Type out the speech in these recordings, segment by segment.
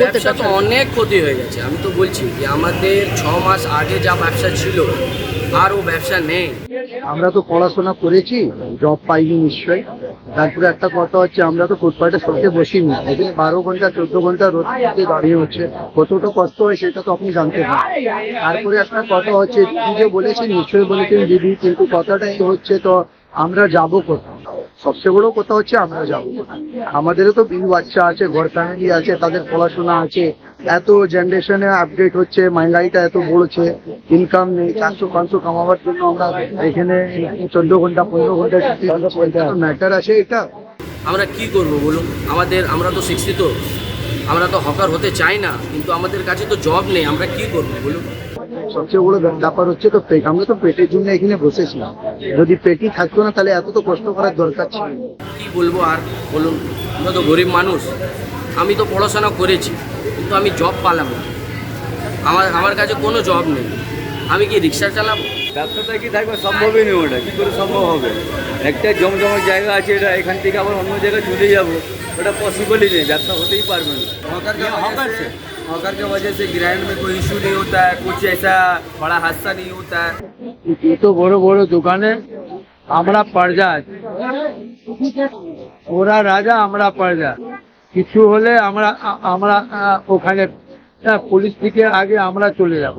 ব্যবসা তো অনেক ক্ষতি হয়ে গেছে। আমি তো বলছি যে আমাদের ছ মাস আগে যা ব্যবসা ছিল আর ও ব্যবসা নেই। আমরা তো পড়াশোনা করেছি জব পাইনি নিশ্চয়ই। তারপরে একটা কথা হচ্ছে আমরা তো ফুটপাথে সবকে বসিনি এখানে বারো ঘণ্টা চোদ্দ ঘণ্টা রোদ দাঁড়িয়ে হচ্ছে। কতটা কষ্ট হয় সেটা তো আপনি জানতে পারেন তারপরে একটা কথা হচ্ছে দিদি যে বলেছেন নিশ্চয়ই বলেছেন দিদি কিন্তু কথাটাই হচ্ছে তো আমরা যাব কোথাও সবচেয়ে বড় কথা হচ্ছে আমরা যাব? আমাদেরও তো বিল বাচ্চা আছে, ঘর ফ্যামিলি আছে, তাদের পড়াশোনা আছে। এত জেনারেশনে আপডেট হচ্ছে মহঙ্গাইটা এত বড়ছে ইনকাম নেই, চারশো, পাঁচশো কামাবার জন্য আমরা এখানে চোদ্দ ঘণ্টা, পনেরো ঘণ্টা ম্যাটার আছে এটা। আমরা কি করব বলুন? আমাদের, আমরা তো শিক্ষিত, আমরা তো হকার হতে চাই না, কিন্তু আমাদের কাছে তো জব নেই, আমরা কি করব বলুন? সবচেয়ে বড় ব্যাপার হচ্ছে তো পেট আমরা তো পেটের জন্য এখানে বসেছিলাম। যদি পেটই থাকতো না তাহলে এত তো কষ্ট করার দরকার ছিল কি বলব আর বলুন আমরা তো গরিব মানুষ। আমি তো পড়াশোনা করেছি কিন্তু আমি জব পালাম না। আমার আমার কাছে কোনো জব নেই। আমি কি রিক্সা চালাবো? ব্যবসাটা কি থাকবে? সম্ভবই নেই ওটা। কি করে সম্ভব হবে? একটা জমজমাট জায়গা আছে এটা এখান থেকে আবার অন্য জায়গায় চলে যাব। ওটা পসিবলই নেই ব্যবসা হতেই পারবে না। हॉकर के हॉकर से हॉकर के वजह से ग्राउंड में कोई इशू नहीं होता है कुछ ऐसा बड़ा हादसा नहीं होता है এত বড় বড় দোকানে আমরা পর্জা আছি ওরা রাজা আমরা পর্জা কিছু হলে আমরা আ- আমরা আহ, ওখানে আহ, পুলিশ থেকে আগে আমরা চলে যাব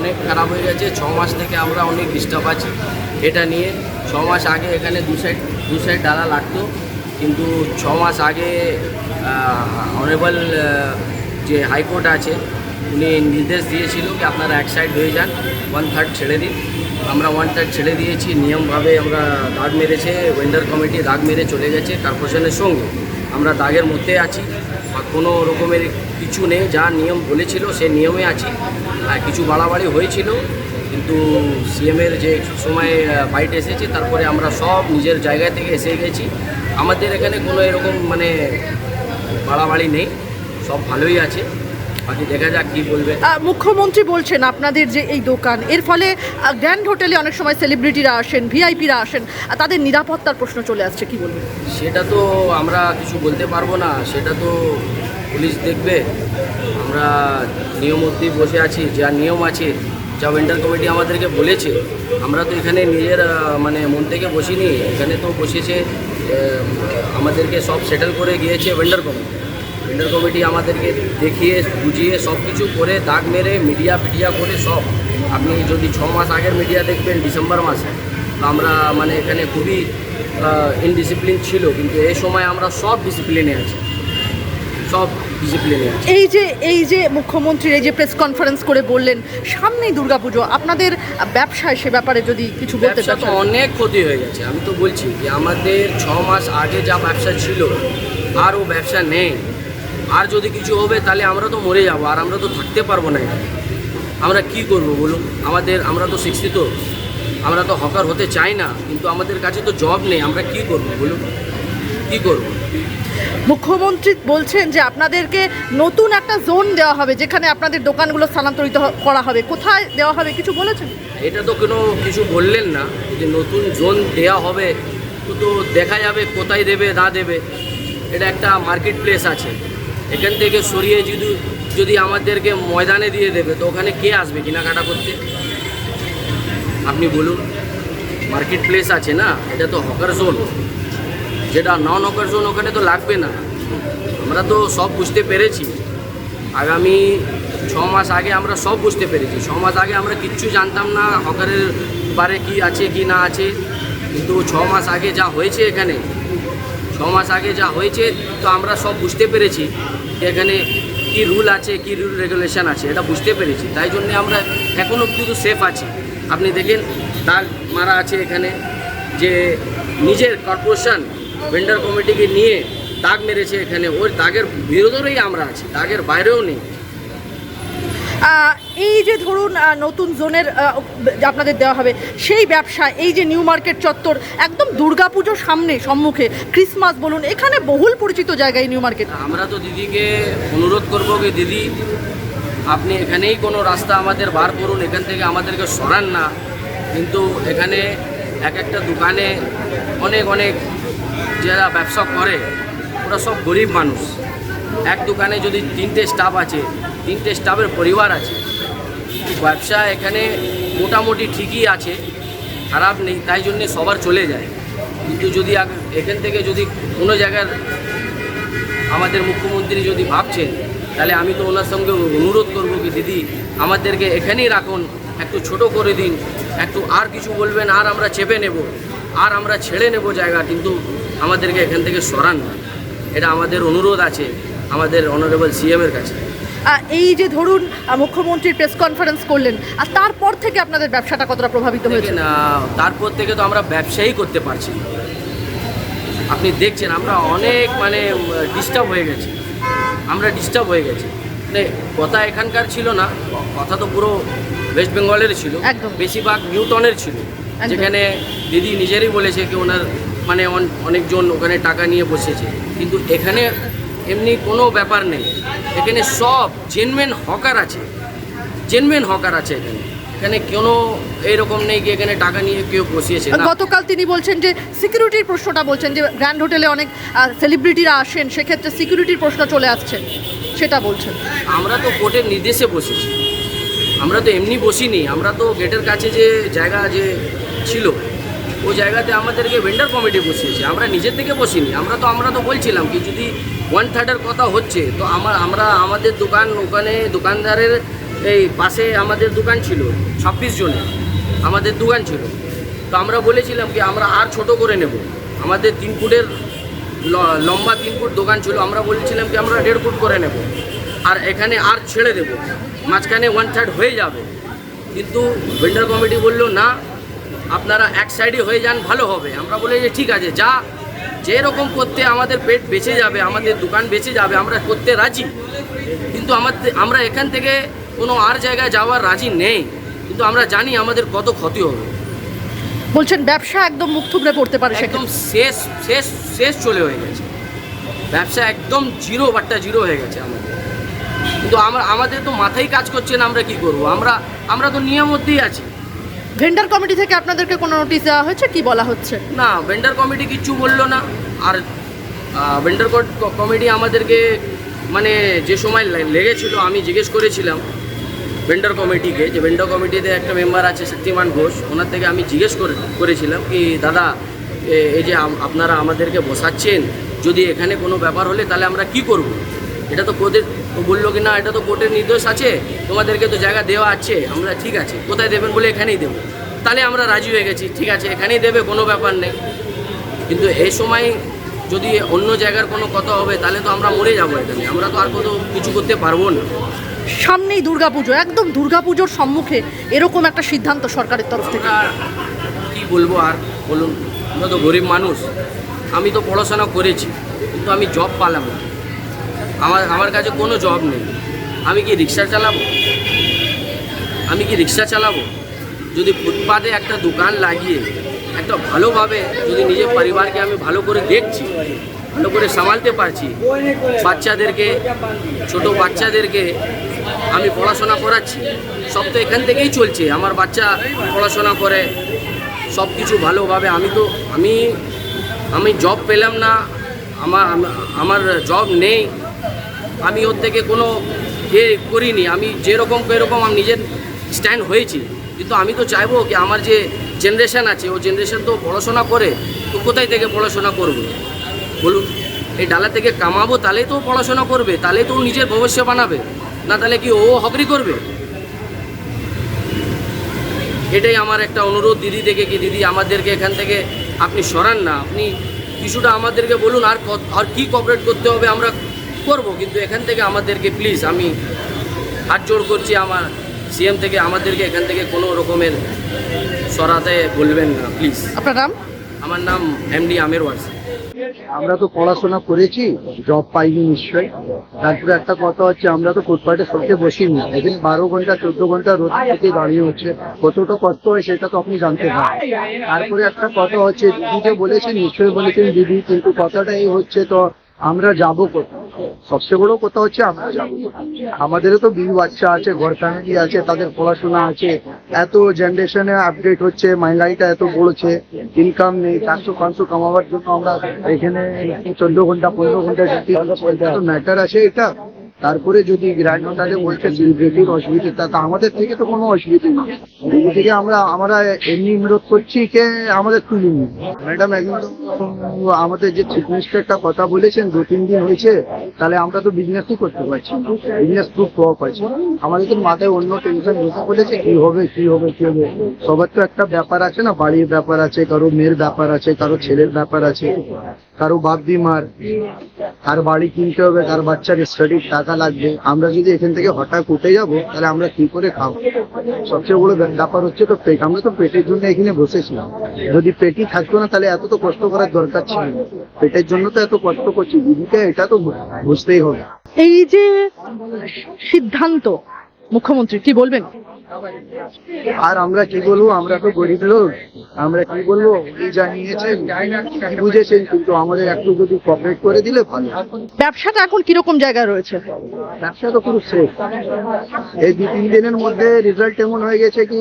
অনেক খারাপ হয়ে গেছে, ছ মাস থেকে আমরা অনেক ডিস্টার্ব আছি। এটা নিয়ে ছ মাস আগে এখানে দু সাইড দু সাইড ডালা লাগতো, কিন্তু ছ মাস আগে অনেবল যে হাইকোর্ট আছে, উনি নির্দেশ দিয়েছিল কি আপনারা এক সাইড হয়ে যান ওয়ান থার্ড ছেড়ে দিন। আমরা ওয়ান থার্ড ছেড়ে দিয়েছি, নিয়মভাবে আমরা দাগ মেরেছে ওয়েন্ডার কমিটি দাগ মেরে চলে গেছে কর্পোরেশনের সঙ্গে। আমরা দাগের মধ্যে আছি বা কোনো রকমের কিছু নেই, যা নিয়ম বলেছিল, সে নিয়মে আছি। আর কিছু বাড়াবাড়ি হয়েছিল কিন্তু সিএমের যে সময় বাইট এসেছে তারপরে আমরা সব নিজের জায়গা থেকে এসে গেছি। আমাদের এখানে কোনো এরকম মানে বাড়াবাড়ি নেই সব ভালোই আছে। বাকি দেখা যাক কী বলবে। মুখ্যমন্ত্রী বলছেন আপনাদের যে এই দোকান এর ফলে গ্র্যান্ড হোটেলে অনেক সময় সেলিব্রিটিরা আসেন ভিআইপিরা আসেন আর তাদের নিরাপত্তার প্রশ্ন চলে আসছে কি বলবেন? সেটা তো আমরা কিছু বলতে পারব না সেটা তো পুলিশ দেখবে, আমরা নিয়ম অবধি বসে আছি, যা নিয়ম আছে, যা ভেন্ডার কমিটি আমাদেরকে বলেছে, আমরা তো এখানে নিজের মানে মন থেকে বসিনি, এখানে তো বসেছে আমাদেরকে সব সেটেল করে গিয়েছে ভেন্ডার কমিটি ভেন্ডার কমিটি আমাদেরকে দেখিয়ে, বুঝিয়ে সব কিছু করে, দাগ মেরে মিডিয়া ফিডিয়া করে সব। আপনি যদি ছ মাস আগের মিডিয়া দেখবেন, ডিসেম্বর মাসে আমরা মানে এখানে খুবই ইনডিসিপ্লিন ছিল, কিন্তু এই সময় আমরা সব ডিসিপ্লিনে আছি। সব আছি এই যে এই যে মুখ্যমন্ত্রীর এই যে প্রেস কনফারেন্স করে বললেন সামনেই দুর্গাপুজো আপনাদের ব্যবসায় সে ব্যাপারে যদি কিছু বলতে চান। অনেক ক্ষতি হয়ে গেছে আমি তো বলছি যে আমাদের ছ মাস আগে যা ব্যবসা ছিল আর ও ব্যবসা নেই। আর যদি কিছু হবে তাহলে আমরা তো মরে যাব আর আমরা তো থাকতে পারব না আমরা কি করব বলুন? আমাদের আমরা তো শিক্ষিত আমরা তো হকার হতে চাই না কিন্তু আমাদের কাছে তো জব নেই আমরা কি করব বলুন? কি করব? মুখ্যমন্ত্রী বলছেন যে আপনাদেরকে নতুন একটা জোন দেওয়া হবে, যেখানে আপনাদের দোকানগুলো স্থানান্তরিত করা হবে। কোথায় দেওয়া হবে কিছু বলেছেন? এটা তো কোনো কিছু বললেন না, যে নতুন জোন দেওয়া হবে তো দেখা যাবে কোথায় দেবে, না দেবে। এটা একটা মার্কেট প্লেস আছে। এখান থেকে সরিয়ে যদি যদি আমাদেরকে ময়দানে দিয়ে দেবে, তো ওখানে কে আসবে কেনাকাটা করতে? আপনি বলুন। মার্কেট প্লেস আছে না, এটা তো হকার জোন। যেটা নন জোন ওখানে তো লাগবে না। আমরা তো সব বুঝতে পেরেছি। আগামী ছ মাস আগে আমরা সব বুঝতে পেরেছি। ছ মাস আগে আমরা কিচ্ছু জানতাম না হকারের বারে কি আছে, কি না আছে। কিন্তু ছ মাস আগে যা হয়েছে এখানে, ছ মাস আগে যা হয়েছে তো আমরা সব বুঝতে পেরেছি এখানে কি রুল আছে, কি রুল রেগুলেশন আছে, এটা বুঝতে পেরেছি। তাই জন্যে আমরা এখনও কিন্তু সেফ আছি। আপনি দেখেন, দাগ মারা আছে এখানে যে নিজের কর্পোরেশন ভেন্ডার কমিটিকে নিয়ে দাগ মেরেছে এখানে। ওই দাগের বিরোধেই আমরা আছি দাগের বাইরেও নেই। এই যে ধরুন নতুন জোনের আপনাদের দেওয়া হবে সেই ব্যবসা এই যে নিউ মার্কেট চত্বর একদম দুর্গাপুজোর সামনে সম্মুখে ক্রিসমাস বলুন এখানে বহুল পরিচিত জায়গা এই নিউ মার্কেট। আমরা তো দিদিকে অনুরোধ করব কি দিদি আপনি এখানেই কোনো রাস্তা আমাদের বার করুন এখান থেকে আমাদেরকে সরান না। কিন্তু এখানে এক একটা দোকানে অনেক অনেক যারা ব্যবসা করে, ওরা সব গরিব মানুষ। এক দোকানে যদি তিনটে স্টাফ আছে, তিনটে স্টাফের পরিবার আছে, ব্যবসা এখানে মোটামুটি ঠিকই আছে, খারাপ নেই, তাই জন্যে সবার চলে যায়। কিন্তু যদি এখান থেকে যদি কোনো জায়গার আমাদের মুখ্যমন্ত্রী যদি ভাবছেন, তাহলে আমি তো ওনার সঙ্গে অনুরোধ করব কি, দিদি, আমাদেরকে এখানেই রাখুন, একটু ছোট করে দিন, একটু আর কিছু বলবেন, আর আমরা চেপে নেব, আর আমরা ছেড়ে নেব জায়গা। কিন্তু আমাদেরকে এখান থেকে সরান না। এটা আমাদের অনুরোধ আছে আমাদের অনারেবল সিএমের কাছে। এই যে ধরুন মুখ্যমন্ত্রীর প্রেস কনফারেন্স করলেন আর তারপর থেকে আপনাদের ব্যবসাটা কতটা প্রভাবিত হয়েছে? আহ, তারপর থেকে তো আমরা ব্যবসাই করতে পারছি আপনি দেখছেন আমরা অনেক মানে ডিস্টার্ব হয়ে গেছি। আমরা ডিস্টার্ব হয়ে গেছি। মানে কথা এখানকার ছিল না কথা তো পুরো ওয়েস্ট বেঙ্গলের ছিল। একদম। বেশিরভাগ নিউটনের ছিল। যেখানে দিদি নিজেরই বলেছে কি ওনার মানে অন- অনেকজন ওখানে টাকা নিয়ে বসেছে। কিন্তু এখানে এমনি কোনো ব্যাপার নেই। এখানে সব জেনমেন হকার আছে। জেনমেন হকার আছে এখানে। এখানে কোনো এইরকম নেই কি এখানে টাকা নিয়ে কেউ বসিয়েছে। গতকাল তিনি বলছেন যে সিকিউরিটির প্রশ্নটা বলছেন যে গ্র্যান্ড হোটেলে অনেক সেলিব্রিটিরা আসেন সেক্ষেত্রে সিকিউরিটির প্রশ্ন চলে আসছে। সেটা বলছেন। আমরা তো কোর্টের নির্দেশে বসেছি। আমরা তো এমনি বসিনি। আমরা তো গেটের কাছে যে জায়গা যে ছিল ওই জায়গাতে আমাদেরকে ভেন্ডার কমিটি বসিয়েছে। আমরা নিজের থেকে বসিনি। আমরা তো আমরা তো বলছিলাম কি যদি ওয়ান থার্ডের কথা হচ্ছে, তো আমার আমরা আমাদের দোকান ওখানে দোকানদারের এই পাশে আমাদের দোকান ছিল, ছাব্বিশ জনের। আমাদের দোকান ছিল। তো আমরা বলেছিলাম কি আমরা আর ছোট করে নেব। আমাদের তিন ফুটের লম্বা তিন ফুট দোকান ছিল, আমরা বলেছিলাম কি আমরা দেড় ফুট করে নেব। আর এখানে আর ছেড়ে দেব। মাঝখানে ওয়ান থার্ড হয়ে যাবে। কিন্তু ভেন্ডার কমিটি বলল না আপনারা এক সাইডে হয়ে যান ভালো হবে। আমরা বলে যে ঠিক আছে যা। যেরকম করতে আমাদের পেট বেঁচে যাবে আমাদের দোকান বেঁচে যাবে আমরা করতে রাজি। কিন্তু আমাদের আমরা এখান থেকে কোনো আর জায়গায় যাওয়ার রাজি নেই। কিন্তু আমরা জানি আমাদের কত ক্ষতি হবে। বলছেন ব্যবসা একদম মুখ থুবড়ে পড়তে পারে একদম শেষ শেষ শেষ চলে হয়ে গেছে। ব্যবসা একদম জিরো বাট্টা জিরো হয়ে গেছে আমাদের। কিন্তু আমরা আমাদের তো মাথায় কাজ করছে না আমরা কি করব? আমরা আমরা তো নিয়ম মধ্যেই আছি। ভেন্ডার কমিটি থেকে আপনাদেরকে কোনো নোটিশ দেওয়া হয়েছে? কি বলা হচ্ছে? না ভেন্ডার কমিটি কিচ্ছু বলল না। আর ভেন্ডার কমিটি আমাদেরকে মানে যে সময় লেগেছিল, আমি জিজ্ঞেস করেছিলাম ভেন্ডার কমিটিকে যে ভেন্ডার কমিটিতে একটা মেম্বার আছে, শক্তিমান ঘোষ। ওনার থেকে আমি জিজ্ঞেস করে, করেছিলাম কি, দাদা এই যে আপনারা আমাদেরকে বসাচ্ছেন, যদি এখানে কোনো ব্যাপার হলে তাহলে আমরা কি করব। এটা তো কোর্টের বলল কি না এটা তো কোর্টের নির্দেশ আছে তোমাদেরকে তো জায়গা দেওয়া আছে। আমরা ঠিক আছে কোথায় দেবেন বলে এখানেই দেবো। তাহলে আমরা রাজি হয়ে গেছি ঠিক আছে এখানেই দেবে কোনো ব্যাপার নেই। কিন্তু এই সময় যদি অন্য জায়গার কোনো কথা হবে তাহলে তো আমরা মরে যাব এখানে। আমরা তো আর কত কিছু করতে পারব না। সামনেই দুর্গাপুজো একদম দুর্গাপুজোর সম্মুখে এরকম একটা সিদ্ধান্ত সরকারের তরফ থেকে। কি বলব আর বলুন? আমরা তো গরিব মানুষ। আমি তো পড়াশোনা করেছি কিন্তু আমি জব পালাম না। আমার আমার কাছে কোনো জব নেই। আমি কি রিক্সা চালাবো? আমি কি রিক্সা চালাবো? যদি ফুটপাতে একটা দোকান লাগিয়ে, একটা ভালোভাবে যদি নিজের পরিবারকে আমি ভালো করে দেখছি, ভালো করে সামালতে পারছি, বাচ্চাদেরকে, ছোট বাচ্চাদেরকে আমি পড়াশোনা করাচ্ছি, সব তো এখান থেকেই চলছে। আমার বাচ্চা পড়াশোনা করে, সব কিছু ভালোভাবে আমি তো, আমি আমি জব পেলাম না, আমার আমার জব নেই। আমি ওর থেকে কোনো ইয়ে করিনি। আমি যেরকম এরকম আমি নিজের স্ট্যান্ড হয়েছি। কিন্তু আমি তো চাইব কি আমার যে জেনারেশান আছে, ও জেনারেশান তো পড়াশোনা করে, তো কোথায় থেকে পড়াশোনা করবে? বলুন, এই ডালা থেকে কামাবো তাহলেই তো পড়াশোনা করবে, তাহলেই তো নিজের ভবিষ্যৎ বানাবে। না তাহলে কি ও হকরি করবে? এটাই আমার একটা অনুরোধ দিদি থেকে কি দিদি আমাদেরকে এখান থেকে আপনি সরান না। আপনি কিছুটা আমাদেরকে বলুন আর আর কি কপারেট করতে হবে আমরা করব কিন্তু এখান থেকে আমাদেরকে প্লিজ আমি হাত জোড় করছি আমার সিএম থেকে আমাদেরকে এখান থেকে কোনো রকমের সরাতে বলবেন না প্লিজ আপনার নাম? আমার নাম এমডি আমের ওয়ার্সি। আমরা তো পড়াশোনা করেছি জব পাইনি নিশ্চয়ই। তারপরে একটা কথা হচ্ছে আমরা তো ফুটপাতে সবকে বসিনি এখানে বারো ঘণ্টা চোদ্দ ঘণ্টা রোদ থেকে দাঁড়িয়ে হচ্ছে। কতটা কষ্ট হয় সেটা তো আপনি জানতে পারেন। তারপরে একটা কথা হচ্ছে দিদিকে বলেছেন নিশ্চয়ই বলেছেন দিদি কিন্তু কথাটা এই হচ্ছে তো আমরা যাব কোথায়? সবচেয়ে বড় কথা হচ্ছে আমরা যাব। আমাদের আমাদেরও তো বিবি বাচ্চা আছে, ঘর ফ্যামিলি আছে, তাদের পড়াশোনা আছে। এত জেনারেশনে আপডেট হচ্ছে, মাইলাইটা এত বড়ছে ইনকাম নেই চারশো পাঁচশো কামাবার জন্য আমরা এখানে চোদ্দ ঘণ্টা, পনেরো ঘণ্টা ডিউটি ম্যাটার আছে এটা। তারপরে যদি গ্র্যান্ডমাদারে বলছে সেলিব্রিটির অসুবিধে, তা আমাদের থেকে তো কোনো অসুবিধা নেই থেকে আমরা আমরা এমনি অনুরোধ করছি কে আমাদের তুলিনি ম্যাডাম, একদম আমাদের যে চিফ মিনিস্টারটা কথা বলেছেন, দু তিন দিন হয়েছে, তাহলে আমরা তো বিজনেসই করতে পারছি বিজনেস খুব প্রপ আছে আমাদের তো মাথায় অন্য টেনশন বসে বলেছে কি হবে কি হবে কি হবে? সবার তো একটা ব্যাপার আছে না, বাড়ির ব্যাপার আছে, কারও মেয়ের ব্যাপার আছে, কারও ছেলের ব্যাপার আছে, কারও বাপ বিমার কার বাড়ি কিনতে হবে, কার বাচ্চার স্টাডির টাকা লাগবে। আমরা যদি এখান থেকে হঠাৎ উঠে যাব, তাহলে আমরা কি করে খাব? সবচেয়ে বড় ব্যাপার হচ্ছে তো পেট। আমরা তো পেটের জন্য এখানে বসেছিলাম। যদি পেটই থাকতো না, তাহলে এত তো কষ্ট করার দরকার ছিল পেটের জন্য তো এত কষ্ট করছি দিদিকে এটা তো বুঝতেই হবে। এই যে সিদ্ধান্ত মুখ্যমন্ত্রী কি বলবেন? আর আমরা কি বলব? আমরা তো গরিব লোক। আমরা কি বলব? বুঝেছেন কিন্তু আমাদের একটু যদি কপারেট করে দিলে ভালো। ব্যবসাটা এখন কীরকম জায়গায় রয়েছে? ব্যবসা তো পুরো সেফ এই দু তিন দিনের মধ্যে রেজাল্ট এমন হয়ে গেছে কি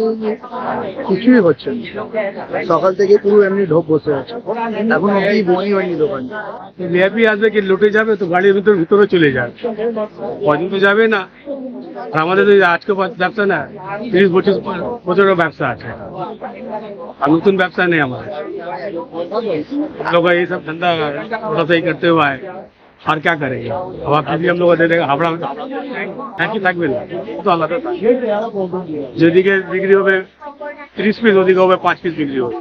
কিছুই হচ্ছে না। সকাল থেকে পুরো এমনি ঢোক বসে আছে। এখন অব্দি বই হয়নি দোকান। ভিআইপি আসবে কি লুটে যাবে তো গাড়ির ভিতর ভিতরে চলে যাবে। কদিন যাবে না। আর আমাদের আজকে বাদ- ব্যবসা না তিরিশ বছর বছরের ব্যবসা আছে আর নতুন ব্যবসা নেই আমাদের लोग ये सब धंधा थोड़ा सा ही करते हुआ है আর क्या करेंगे अब आप किसी हम लोग दे देंगे হাবড়া একই থাকবে না ও তো আলাদা থাকবে যেদিকে বিক্রি হবে তিরিশ পিস ওদিকে হবে পাঁচ পিস বিক্রি হবে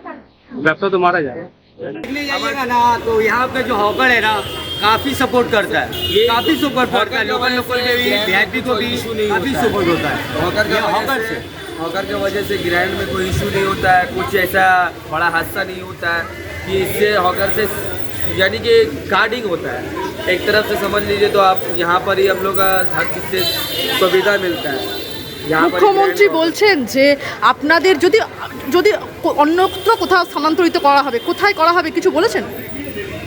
ব্যবসা তো মারা যায় निकली जाइएगा ना तो यहाँ पे जो हॉकर है ना काफ़ी सपोर्ट करता है। काफ़ी सपोर्ट करता है लोकल लोकल के भी वीआईपी को भी काफ़ी सपोर्ट होता है। हॉकर का हॉकर से हॉकर की वजह से ग्राइंड में कोई इशू नहीं होता है कुछ ऐसा बड़ा हादसा नहीं होता है कि इससे हॉकर से यानी कि गार्डिंग होता है। एक तरफ़ से समझ लीजिए तो आप यहाँ पर ही हम लोग का हर चीज़ से सुविधा मिलता ही। মুখ্যমন্ত্রী বলছেন যে আপনাদের যদি যদি অন্যত্র কোথাও স্থানান্তরিত করা হবে কোথায় করা হবে কিছু বলেছেন?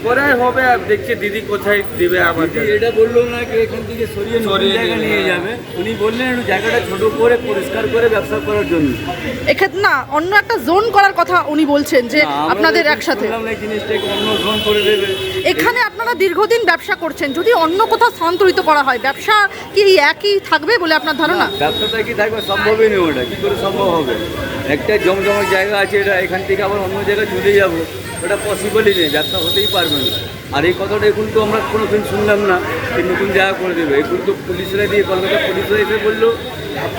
কোথায় হবে আর দেখছি দিদি কোথায় দিবে আমার এটা বলল না কি এখান থেকে সরিয়ে সরিয়ে জায়গা নিয়ে হ্যাঁ। যাবে। উনি বললেন একটু জায়গাটা ছোট করে পরিষ্কার করে ব্যবসা করার জন্য। এক্ষেত্রে না অন্য একটা জোন করার কথা উনি বলছেন যে আপনাদের একসাথে। জিনিসটাকে অন্য জোন করে দেবে। এখানে আপনারা দীর্ঘদিন ব্যবসা করছেন যদি অন্য কোথাও স্থানান্তরিত করা হয় ব্যবসা কি একই থাকবে বলে আপনার ধারণা? ব্যবসাটা কি থাকবে সম্ভবই নেই ওটা। কি করে সম্ভব হবে? একটা জমজমাট জায়গা আছে এটা এখান থেকে আবার অন্য জায়গায় চলে যাব। ওটা পসিবলই নেই ব্যবসা হতেই পারবে না। আর এই কথাটা এখন তো আমরা কোনোদিন শুনলাম না যে নতুন জায়গা করে দেবে। এখন তো পুলিশরা দিয়ে কলকাতা পুলিশরা এসে বলল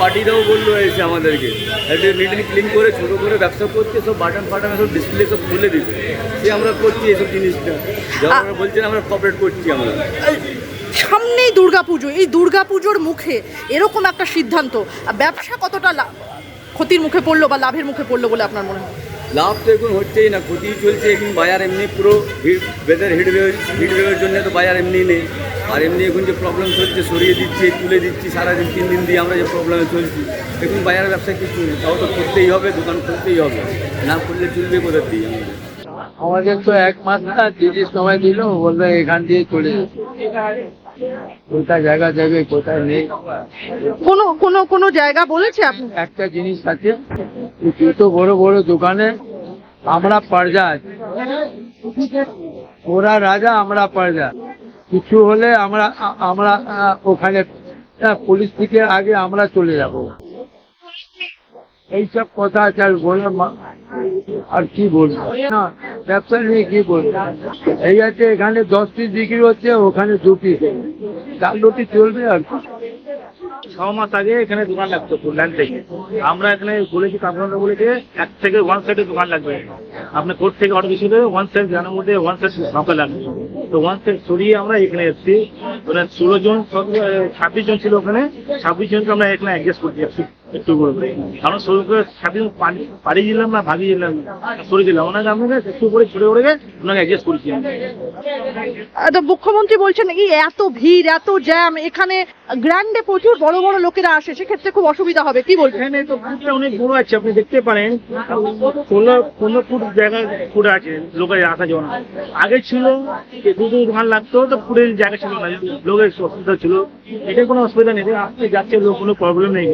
পার্টিরাও বলল এসে আমাদেরকে। একটা নিট ক্লিন করে ছোটো করে ব্যবসা করতে সব বাটন ফাটন সব ডিসপ্লে সব খুলে দিবে সে আমরা করছি এসব জিনিসটা। যখন আমরা বলছি না আমরা কপারেট করছি আমরা। সামনেই দুর্গাপুজো এই দুর্গাপুজোর মুখে এরকম একটা সিদ্ধান্ত। ব্যবসা কতটা ক্ষতির মুখে পড়ল বা লাভের মুখে পড়ল বলে আপনার মনে হয়? লাভ তো এখন হচ্ছেই না, ক্ষতি চলছে এখন বাজার এমনি পুরো হিট ওয়েদার হিট হিট ওয়েভের জন্য তো বাজার এমনি নেই। আর এমনি এখন যে প্রবলেম চলছে, সরিয়ে দিচ্ছে, তুলে দিচ্ছি, সারাদিন তিন দিন দিয়ে আমরা যে প্রবলেমে চলছি এখন বাজার ব্যবসা কিছু নেই, তাও তো করতেই হবে, দোকান করতেই হবে। না করলে চলবে কোথার দিয়ে? আমাদের তো এক মাস না দিদি সময় দিল বলবে এখান দিয়ে চলে যেতে। কোথায় জায়গা যাবে কোথায় নেই। কোনো কোনো কোনো জায়গা বলেছে আপনি? একটা জিনিস আছে বড় বড় দোকানে আমরা পারজা আছি ওরা রাজা আমরা পারজা কিছু হলে আমরা আমরা ওখানে পুলিশ থেকে আগে আমরা চলে যাব। এইসব কথা আর বলে আর কি বলব? না, ব্যবসা নিয়ে কি বলব? এই আছে এখানে দশ পিস বিক্রি হচ্ছে, ওখানে দু পিস চার রুটি চলবে আর ছ মাস আগে এখানে দোকান লাগতো ফুলল্যান্ড থেকে। আমরা এখানে বলেছি কাপড় বলেছে, এক থেকে ওয়ান সাইডে দোকান লাগবে। আপনার কোর্ট থেকে অর্ডার দিয়েছিল ওয়ান সাইড জানার মধ্যে ওয়ান সাইড ফাঁকা লাগবে। তো ওয়ান সাইড সরিয়ে আমরা এখানে এসেছি। মানে ষোলো জন ছাব্বিশ জন ছিল ওখানে। ছাব্বিশ জনকে আমরা এখানে অ্যাডজাস্ট করছি একটু করে আমরা ষোলো করে ছাব্বিশ জন দিলাম না, ভাগিয়ে দিলাম, সরে দিলাম। ওনাকে আপনাকে একটু করে ছুটে উড়ে ওনাকে অ্যাডজাস্ট করেছি তো মুখ্যমন্ত্রী বলছেন, এই এত ভিড়, এত জ্যাম এখানে গ্র্যান্ডে প্রচুর বড় বড় লোকেরা আসে, সেক্ষেত্রে খুব অসুবিধা হবে, কি বলছেন এখানে তো ফুটটা অনেক বড় আছে, আপনি দেখতে পারেন। পনেরো পনেরো ফুট জায়গা ফুট আছে, লোকের আসা যাওয়া আগে ছিল দুটো দোকান লাগতো, তো ফুটের জায়গা ছিল না লোকের অসুবিধা ছিল। এটা কোনো অসুবিধা নেই আসতে যাচ্ছে লোক কোনো প্রবলেম নেই।